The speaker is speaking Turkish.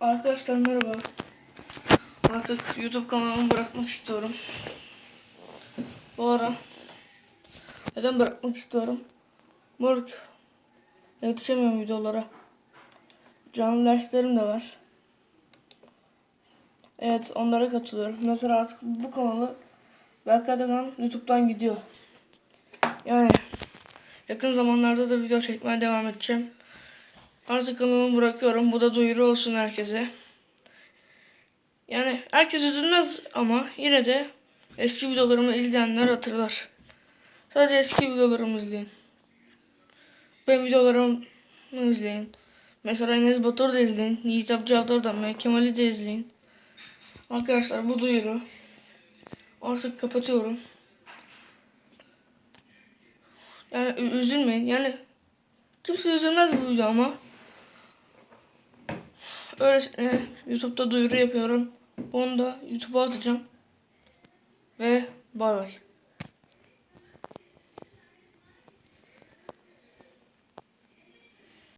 Arkadaşlar merhaba. Artık YouTube kanalımı bırakmak istiyorum. Bu ara neden bırakmak istiyorum? Moruk yetişemiyorum videolara. Canlı derslerim de var. Evet onlara katılıyorum. Mesela artık bu kanalı Berkay Dagan YouTube'dan gidiyor. Yani yakın zamanlarda da video çekmeye devam edeceğim. Artık kanalımı bırakıyorum. Bu da duyuru olsun herkese. Yani herkes üzülmez ama yine de eski videolarımı izleyenler hatırlar. Sadece eski videolarımı izleyin. Benim videolarımı izleyin. Mesela Enes Batur da izleyin. Yiğit Abcıadar da Kemal'i de izleyin. Arkadaşlar bu duyuru. Artık kapatıyorum. Yani üzülmeyin. Yani kimse üzülmez bu video ama. Öylesine YouTube'da duyuru yapıyorum. Onu da YouTube'a atacağım. Ve bay bay.